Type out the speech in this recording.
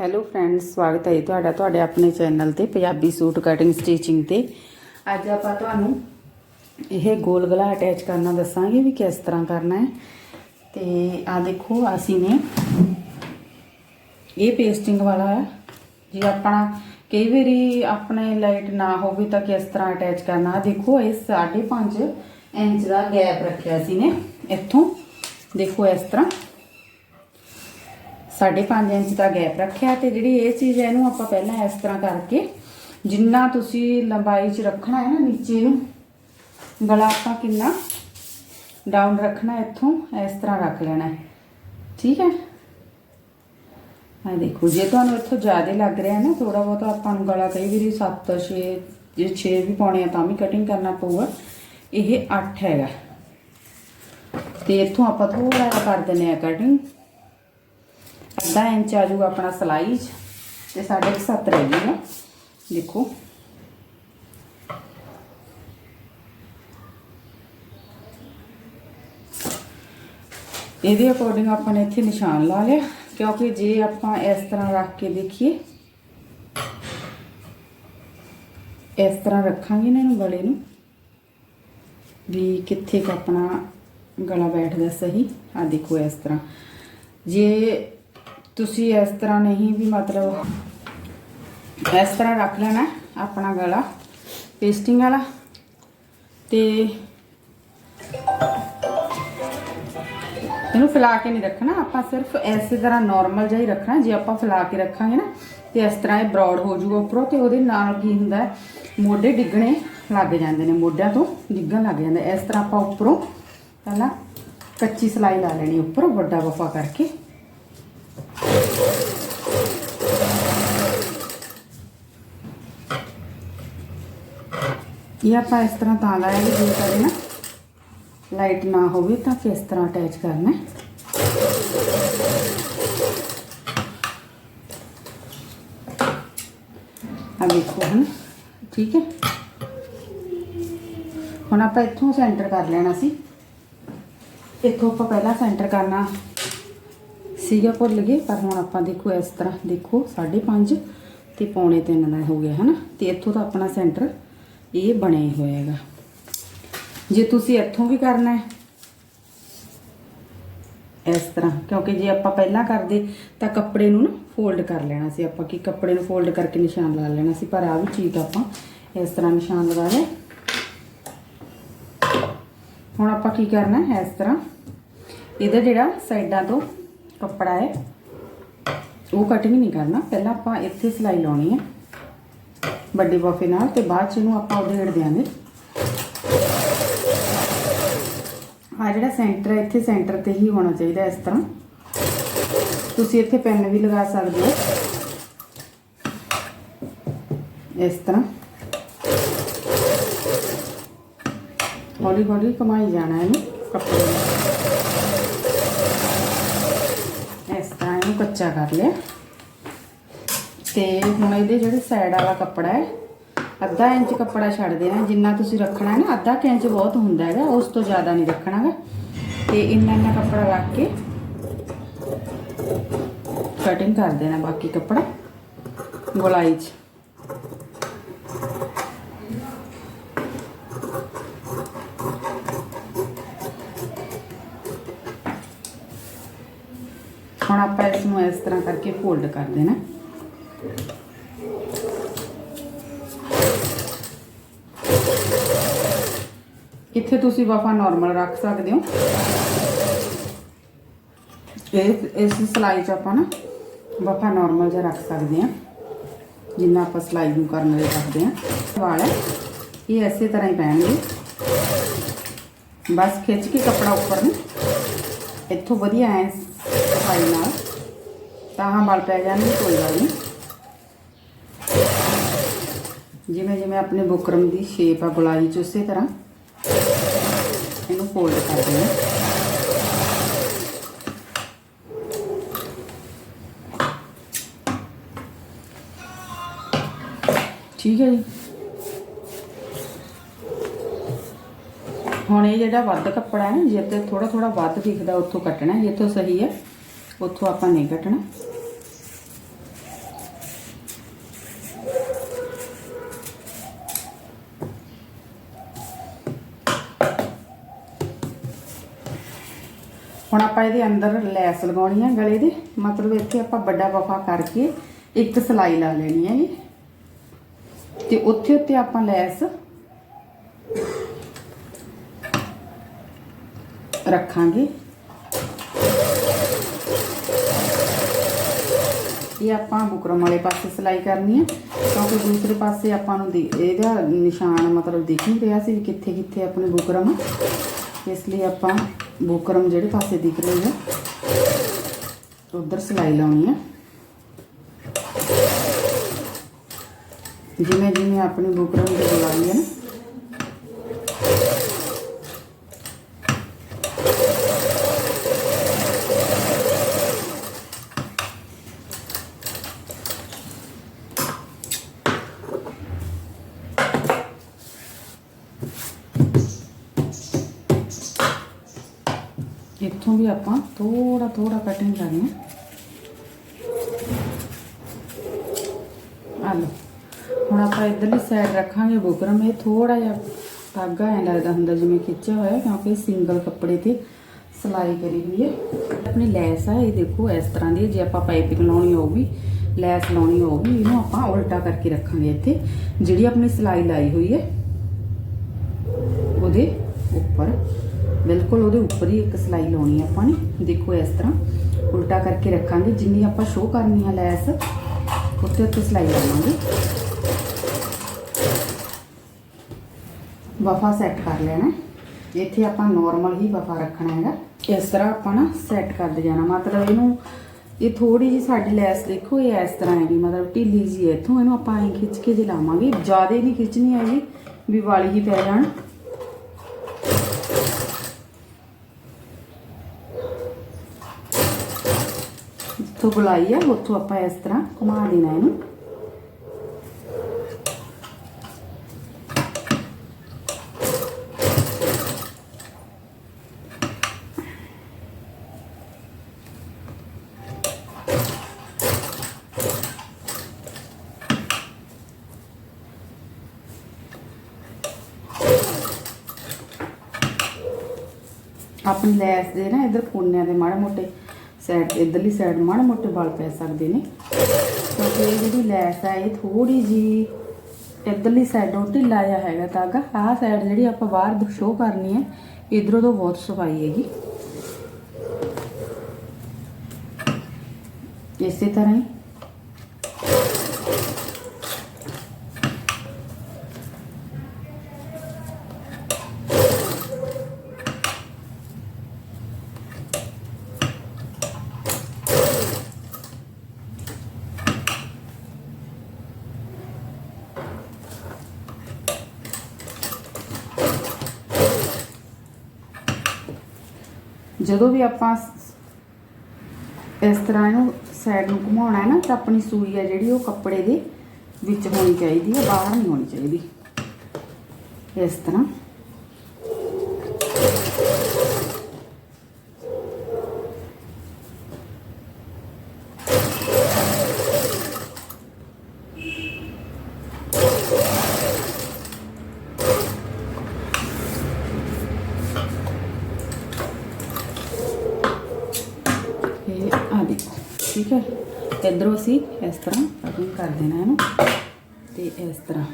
Hello friends ਸਵਾਗਤ ਹੈ ਜੀ ਤੁਹਾਡਾ, ਤੁਹਾਡੇ ਆਪਣੇ ਚੈਨਲ ਤੇ, ਪੰਜਾਬੀ ਸੂਟ ਕਟਿੰਗ ਸਟਿਚਿੰਗ ਤੇ। ਅੱਜ ਆਪਾਂ ਤੁਹਾਨੂੰ ਇਹ ਗੋਲ ਗਲਾ ਅਟੈਚ ਕਰਨਾ ਦੱਸਾਂਗੇ ਵੀ ਕਿਸ ਤਰ੍ਹਾਂ ਕਰਨਾ ਹੈ। ਤੇ ਆ ਦੇਖੋ, ਅਸੀਂ ਨੇ ਇਹ ਪੇਸਟਿੰਗ ਵਾਲਾ ਹੈ। ਜੇ ਆਪਣਾ ਕਈ ਵਾਰੀ ਆਪਣੇ ਲਾਈਟ ਨਾ ਹੋਵੇ ਤਾਂ ਕਿਸ ਤਰ੍ਹਾਂ ਅਟੈਚ ਕਰਨਾ? ਆਹ ਦੇਖੋ, ਇਹ 5.5 ਇੰਚ ਦਾ ਗੈਪ ਰੱਖਿਆ ਸੀ ਨੇ ਇੱਥੋਂ। ਦੇਖੋ ਇਸ ਤਰ੍ਹਾਂ। 5.5 ਇੰਚ ਦਾ ਗੈਪ ਰੱਖਿਆ ਤੇ ਜਿਹੜੀ ਇਹ ਚੀਜ਼ ਹੈ ਇਹਨੂੰ ਆਪਾਂ ਪਹਿਲਾਂ ਇਸ ਤਰ੍ਹਾਂ ਕਰਕੇ ਜਿੰਨਾ ਤੁਸੀਂ ਲੰਬਾਈ 'ਚ ਰੱਖਣਾ ਹੈ ਨਾ ਨੀਚੇ ਨੂੰ, ਗਲਾ ਆਪਾਂ ਕਿੰਨਾ ਡਾਊਨ ਰੱਖਣਾ ਇੱਥੋਂ, ਇਸ ਤਰ੍ਹਾਂ ਰੱਖ ਲੈਣਾ ਹੈ। ਠੀਕ ਹੈ? ਆ ਦੇਖੋ, ਜੇ ਤੁਹਾਨੂੰ ਇੱਥੋਂ ਜ਼ਿਆਦਾ ਲੱਗ ਰਿਹਾ ਨਾ ਥੋੜਾ ਬਹੁਤ ਆਪਾਂ ਨੂੰ ਗਲਾ ਕਈ ਵਾਰੀ 7 6 ਜੇ 6 ਵੀ ਪਾਉਣੇ ਆ ਤਾਂ ਵੀ ਕਟਿੰਗ ਕਰਨਾ ਪਊਗਾ। ਇਹ 8 ਹੈਗਾ। ਤੇ ਇੱਥੋਂ ਆਪਾਂ ਥੋੜਾ ਜਿਹਾ ਕਰ ਦਿੰਨੇ ਆ ਕਟਿੰਗ ਅੱਧਾ ਇੰਚ ਆ ਜਾਊਗਾ ਆਪਣਾ ਸਲਾਈ 'ਚ, ਤੇ ਸਾਡੇ 7 ਰਹਿ ਜੂਗਾ ਦੇਖੋ। ਇਹਦੇ ਅਕੋਰਡਿੰਗ ਆਪਾਂ ਨੇ ਇੱਥੇ ਨਿਸ਼ਾਨ ਲਾ ਲਿਆ, ਕਿਉਂਕਿ ਜੇ ਆਪਾਂ ਇਸ ਤਰ੍ਹਾਂ ਰੱਖ ਕੇ ਦੇਖੀਏ, ਇਸ ਤਰ੍ਹਾਂ ਰੱਖਾਂਗੇ ਇਹਨਾਂ ਨੂੰ ਗਲੇ ਨੂੰ, ਵੀ ਕਿੱਥੇ ਕ ਆਪਣਾ ਗਲਾ ਬੈਠਦਾ ਸਹੀ। ਆ ਦੇਖੋ ਇਸ ਤਰ੍ਹਾਂ। ਜੇ ਤੁਸੀਂ ਇਸ ਤਰ੍ਹਾਂ ਨਹੀਂ ਵੀ ਮਤਲਬ ਇਸ ਤਰ੍ਹਾਂ ਰੱਖ ਲੈਣਾ ਆਪਣਾ ਗਲਾ ਪੇਸਟਿੰਗ ਵਾਲਾ ਤੇ ਇਹਨੂੰ ਫੈਲਾ ਕੇ ਨਹੀਂ ਰੱਖਣਾ, ਆਪਾਂ ਸਿਰਫ ਐਸੇ ਤਰ੍ਹਾਂ ਨਾਰਮਲ ਜਿਹਾ ਹੀ ਰੱਖਣਾ, ਜੇ ਆਪਾਂ ਫੈਲਾ ਕੇ ਰੱਖਾਂਗੇ ਨਾ ਤੇ ਇਸ ਤਰ੍ਹਾਂ ਇਹ ਬ੍ਰੌਡ ਹੋ ਜਾਊਗਾ ਉੱਪਰੋਂ ਤੇ ਉਹਦੇ ਨਾਲ ਕੀ ਹੁੰਦਾ, ਮੋਢੇ ਡਿੱਗਣੇ ਲੱਗ ਜਾਂਦੇ ਨੇ, ਮੋਢਿਆਂ ਤੋਂ ਡਿੱਗਣ ਲੱਗ ਜਾਂਦਾ ਇਸ ਤਰ੍ਹਾਂ ਆਪਾਂ ਉੱਪਰੋਂ ਪਹਿਲਾਂ ਕੱਚੀ ਸਲਾਈ ਲਾ ਲੈਣੀ, ਉੱਪਰ ਵੱਡਾ ਵਫਾ ਕਰਕੇ ਇਹ ਆਪਾਂ ਇਸ ਤਰ੍ਹਾਂ ਤਾਂ ਲਾਇਆ ਵੀ ਜੇ ਕਰੇ ਨਾ ਲਾਈਟ ਨਾ ਹੋਵੇ ਤਾਂ ਕਿਸ ਤਰ੍ਹਾਂ ਅਟੈਚ ਕਰਨਾ ਹੈ। ਆ ਦੇਖੋ ਹੁਣ, ਠੀਕ ਹੈ? ਹੁਣ ਆਪਾਂ ਇੱਥੋਂ ਸੈਂਟਰ ਕਰ ਲੈਣਾ ਸੀ। ਇੱਥੋਂ ਆਪਾਂ ਪਹਿਲਾਂ ਸੈਂਟਰ ਕਰਨਾ ਸੀਗਾ ਭੁੱਲ ਗਏ, ਪਰ ਹੁਣ ਆਪਾਂ ਦੇਖੋ ਇਸ ਤਰ੍ਹਾਂ ਦੇਖੋ 5.5 ਤੇ ਪੌਣੇ 3 ਦਾ ਹੋ ਗਿਆ, ਹਨਾ? ਤੇ ਇੱਥੋਂ ਤਾਂ ਆਪਣਾ ਸੈਂਟਰ ਇਹ ਬਣਿਆ ਹੀ ਹੋਇਆ ਹੈਗਾ ਜੇ ਤੁਸੀਂ ਇੱਥੋਂ ਵੀ ਕਰਨਾ ਹੈ, ਇਸ ਤਰ੍ਹਾਂ, ਕਿਉਂਕਿ ਜੇ ਆਪਾਂ ਪਹਿਲਾਂ ਕਰਦੇ, ਤਾਂ ਕੱਪੜੇ ਨੂੰ ਨਾ ਫੋਲਡ ਕਰ ਲੈਣਾ ਸੀ ਆਪਾਂ, ਕਿ ਕੱਪੜੇ ਨੂੰ ਫੋਲਡ ਕਰਕੇ ਨਿਸ਼ਾਨ ਲਾ ਲੈਣਾ ਸੀ, ਪਰ ਆ ਵੀ ਚੀਜ਼ ਆਪਾਂ ਇਸ ਤਰ੍ਹਾਂ ਨਿਸ਼ਾਨ ਲਗਾ ਲਿਆ ਹੁਣ ਆਪਾਂ ਕੀ ਕਰਨਾ ਹੈ, ਇਸ ਤਰ੍ਹਾਂ, ਇਹਦਾ ਜਿਹੜਾ ਸਾਈਡਾਂ ਤੋਂ ਕੱਪੜਾ ਹੈ, ਉਹ ਕਟਿੰਗ ਨਹੀਂ ਕਰਨਾ। ਪਹਿਲਾਂ ਆਪਾਂ ਇੱਥੇ ਸਿਲਾਈ ਲਾਉਣੀ ਹੈ। ਵੱਡੇ ਬਫੇ ਨਾਲ ਤੇ ਬਾਅਦ ਚ ਇਹਨੂੰ ਆਪਾਂ ਉਧੇੜ ਦਿਆਂਗੇ। ਆ ਜਿਹੜਾ ਸੈਂਟਰ ਹੈ, ਇੱਥੇ ਸੈਂਟਰ ਤੇ ਹੀ ਹੋਣਾ ਚਾਹੀਦਾ ਇਸ ਤਰ੍ਹਾਂ। ਤੁਸੀਂ ਇੱਥੇ ਪੈਨ ਵੀ ਲਗਾ ਸਕਦੇ ਹੋ। ਇਸ ਤਰ੍ਹਾਂ। ਹੌਲੀ ਹੌਲੀ ਕਮਾਈ ਜਾਣਾ ਇਹਨੂੰ ਕੱਪੜੇ ਨੂੰ ਇਸ ਤਰ੍ਹਾਂ ਇਹਨੂੰ ਕੱਚਾ ਕਰ ਲਿਆ। ਤੇ ਹੁਣ ਇਹਦੇ ਜਿਹੜੇ ਸਾਈਡ ਵਾਲਾ ਕੱਪੜਾ ਹੈ, ਅੱਧਾ ਇੰਚ ਕੱਪੜਾ ਛੱਡ ਦੇਣਾ, ਜਿੰਨਾ ਤੁਸੀਂ ਰੱਖਣਾ ਹੈ ਨਾ, ਅੱਧਾ ਕੁ ਇੰਚ ਬਹੁਤ ਹੁੰਦਾ ਹੈਗਾ, ਉਸ ਤੋਂ ਜ਼ਿਆਦਾ ਨਹੀਂ ਰੱਖਣਾਗਾ। ਤੇ ਇੰਨਾ ਇੰਨਾ ਕੱਪੜਾ ਰੱਖ ਕੇ ਕਟਿੰਗ ਕਰ ਦੇਣਾ ਬਾਕੀ ਕੱਪੜਾ, ਗੋਲਾਈ 'ਚ। ਹੁਣ ਆਪਾਂ ਇਸ ਨੂੰ ਇਸ ਤਰ੍ਹਾਂ ਕਰਕੇ ਫੋਲਡ ਕਰ ਦੇਣਾ। ਇੱਥੇ ਤੁਸੀਂ ਵਫਾ ਨਾਰਮਲ ਰੱਖ ਸਕਦੇ ਹੋ ਇਹ ਇਸ ਸਲਾਈ 'ਚ ਆਪਾਂ ਨਾ ਵਫਾ ਨਾਰਮਲ ਜਿਹਾ ਰੱਖ ਸਕਦੇ ਹਾਂ ਜਿੰਨਾ ਆਪਾਂ ਸਲਾਈ ਨੂੰ ਕਰਨ ਦੇ ਰੱਖਦੇ ਹਾਂ ਵਾਲ ਹੈ ਇਹ ਐਸੇ ਤਰ੍ਹਾਂ ਹੀ ਪੈਣਗੇ ਬਸ ਖਿੱਚ ਕੇ ਕੱਪੜਾ ਉੱਪਰ ਨੂੰ ਇੱਥੋਂ ਵਧੀਆ ਐ ਸਫ਼ਾਈ ਨਾਲ ਤਾਂ ਹਾਂ ਵਾਲ ਪੈ ਜਾਣਗੇ ਕੋਈ ਗੱਲ ਨਹੀਂ ਜਿਵੇਂ ਜਿਵੇਂ ਆਪਣੇ ਬੁਕਰਮ ਦੀ ਸ਼ੇਪ ਆ ਗੁਲਾਈ ਚ, ਉਸੇ ਤਰ੍ਹਾਂ ਇਹਨੂੰ ਫੋਲਡ ਕਰ ਦੇਣਾ ਠੀਕ ਹੈ ਜੀ। ਹੁਣ ਇਹ ਜਿਹੜਾ ਵੱਧ ਕੱਪੜਾ ਹੈ ਨਾ, ਜੇ ਤੇ ਥੋੜਾ ਥੋੜਾ ਵੱਧ ਦਿਖਦਾ, ਉੱਥੋਂ ਕੱਟਣਾ ਜਿੱਥੋਂ ਸਹੀ ਹੈ, ਉੱਥੋਂ ਆਪਾਂ ਨਹੀਂ ਕੱਟਣਾ। ਹੁਣ ਆਪਾਂ ਇਹਦੇ ਅੰਦਰ ਲੈਸ ਲਗਾਉਣੀ ਹੈ ਗਲੇ ਦੇ। ਮਤਲਬ ਇੱਥੇ ਆਪਾਂ ਵੱਡਾ ਵਫਾ ਕਰਕੇ ਇੱਕ ਸਲਾਈ ਲਾ ਲੈਣੀ ਹੈ ਜੀ ਤੇ ਉੱਥੇ ਉੱਤੇ ਆਪਾਂ ਲੈਸ ਰੱਖਾਂਗੇ। ਇਹ ਆਪਾਂ ਬੁਕਰਮ ਵਾਲੇ ਪਾਸੇ ਸਿਲਾਈ ਕਰਨੀ ਹੈ ਕਿਉਂਕਿ ਦੂਸਰੇ ਪਾਸੇ ਆਪਾਂ ਨੂੰ ਇਹਦਾ ਨਿਸ਼ਾਨ ਮਤਲਬ ਦਿਖ ਨਹੀਂ ਰਿਹਾ ਸੀ ਵੀ ਕਿੱਥੇ ਕਿੱਥੇ ਆਪਣੇ ਬੁਕਰਮ ਇਸ ਲਈ ਆਪਾਂ ਬੁਕਰਮ ਜਿਹੜੇ ਪਾਸੇ ਦਿਖ ਰਹੀ ਹੈ ਉਧਰ ਸਿਲਾਈ ਲਾਉਣੀ ਹੈ ਜਿਵੇਂ ਜਿਵੇਂ ਆਪਣੀ ਬੁਕਰਮ ਦੀ ਗੁਲਾਈ ਹੈ ਨਾ ਇੱਥੋਂ ਵੀ ਆਪਾਂ ਥੋੜਾ ਥੋੜਾ ਕਟਿੰਗ ਕਰਨੀ ਹੈ ਆ ਲਓ ਹੁਣ ਆਪਾਂ ਇਧਰਲੀ ਸਾਈਡ ਰੱਖਾਂਗੇ ਬੁਕਰਮ ਇਹ ਥੋੜਾ ਜਿਹਾ ਧਾਗਾ ਐ ਲੱਗਦਾ ਹੁੰਦਾ ਜਿਵੇਂ ਖਿੱਚਿਆ ਹੋਇਆ, ਕਿਉਂਕਿ ਸਿੰਗਲ ਕੱਪੜੇ ਤੇ ਸਿਲਾਈ ਕਰੀ ਹੋਈ ਹੈ। ਆਪਣੀ ਲੈਸ ਆ, ਇਹ ਦੇਖੋ ਇਸ ਤਰ੍ਹਾਂ ਦੀ ਹੈ। ਜੇ ਆਪਾਂ ਪਾਈਪਿੰਗ ਲਾਉਣੀ ਹੋਊਗੀ, ਲੈਸ ਲਾਉਣੀ ਹੋਊਗੀ, ਇਹਨੂੰ ਆਪਾਂ ਉਲਟਾ ਕਰਕੇ ਰੱਖਾਂਗੇ ਇੱਥੇ। ਜਿਹੜੀ ਆਪਣੀ ਸਿਲਾਈ ਲਾਈ ਹੋਈ ਹੈ, ਉਹਦੇ ਉੱਪਰ। ਬਿਲਕੁਲ ਉਹਦੇ ਉੱਪਰ ਹੀ ਇੱਕ ਸਿਲਾਈ ਲਾਉਣੀ ਆਪਾਂ ਨੇ। ਦੇਖੋ ਇਸ ਤਰ੍ਹਾਂ ਉਲਟਾ ਕਰਕੇ ਰੱਖਾਂਗੇ। ਜਿੰਨੀ ਆਪਾਂ ਸ਼ੋਅ ਕਰਨੀ ਆ ਲੈਸ, ਉੱਤੇ ਉੱਤੇ ਸਿਲਾਈ ਲਾਵਾਂਗੇ। ਵਫਾ ਸੈੱਟ ਕਰ ਲੈਣਾ ਇੱਥੇ ਆਪਾਂ ਨਾਰਮਲ ਹੀ ਵਫਾ ਰੱਖਣਾ ਹੈਗਾ। ਇਸ ਤਰ੍ਹਾਂ ਆਪਾਂ ਨਾ ਸੈੱਟ ਕਰਦੇ ਜਾਣਾ। ਮਤਲਬ ਇਹਨੂੰ, ਇਹ ਥੋੜੀ ਜੀ ਸਾਡੀ ਲੈਸ ਦੇਖੋ, ਇਹ ਇਸ ਤਰ੍ਹਾਂ ਹੈਗੀ। ਮਤਲਬ ਢਿੱਲੀ ਜੀ ਹੈ। ਇੱਥੋਂ ਇਹਨੂੰ ਆਪਾਂ ਐਂ ਖਿੱਚ ਕੇ ਜੇ ਲਾਵਾਂਗੇ। ਜ਼ਿਆਦਾ ਨਹੀਂ ਖਿੱਚਣੀ ਹੈਗੀ ਵੀ ਵਾਲੀ ਹੀ ਪੈ ਜਾਣ। ਜਿੱਥੋਂ ਗੁਲਾਈ ਹੈ ਉੱਥੋਂ ਆਪਾਂ ਇਸ ਤਰ੍ਹਾਂ ਘੁਮਾ ਦੇਣਾ ਇਹਨੂੰ। ਆਪਣੀ ਲੈਸ ਦੇ ਨਾ ਇਧਰ ਕੋਨਿਆਂ ਦੇ ਮਾੜੇ ਮੋਟੇ ਸਾਈਡ ਇਧਰਲੀ ਸਾਈਡ ਮਾੜੇ ਮੋਟੇ ਵਾਲ ਪੈ ਸਕਦੇ ਨੇ। ਕਿਉਂਕਿ ਇਹ ਜਿਹੜੀ ਲੈਸ ਆ, ਇਹ ਥੋੜੀ ਜੀ ਇਧਰਲੀ ਸਾਈਡੋਂ ਢਿੱਲਾ ਜਿਹਾ ਹੈਗਾ ਤਾਗਾ ਆਹ ਸਾਈਡ ਜਿਹੜੀ ਆਪਾਂ ਬਾਹਰ ਸ਼ੋਅ ਕਰਨੀ ਹੈ, ਇਧਰੋਂ ਤੋਂ ਬਹੁਤ ਸਫ਼ਾਈ ਹੈਗੀ। ਇਸੇ ਤਰ੍ਹਾਂ ਹੀ ਜਦੋਂ ਵੀ ਆਪਾਂ ਇਸ ਤਰ੍ਹਾਂ ਇਹਨੂੰ ਸਾਈਡ ਨੂੰ ਘੁਮਾਉਣਾ ਹੈ ਨਾ, ਤਾਂ ਆਪਣੀ ਸੂਈ ਹੈ ਜਿਹੜੀ, ਉਹ ਕੱਪੜੇ ਦੇ ਵਿੱਚ ਹੋਣੀ ਚਾਹੀਦੀ ਹੈ, ਬਾਹਰ ਨਹੀਂ ਹੋਣੀ ਚਾਹੀਦੀ। ਇਸ ਤਰ੍ਹਾਂ ਇਹ ਆ ਦੇਖੋ ਠੀਕ ਹੈ? ਇਧਰੋਂ ਅਸੀਂ ਇਸ ਤਰ੍ਹਾਂ ਕਟਿੰਗ ਕਰ ਦੇਣਾ ਇਹਨੂੰ ਤੇ ਇਸ ਤਰ੍ਹਾਂ।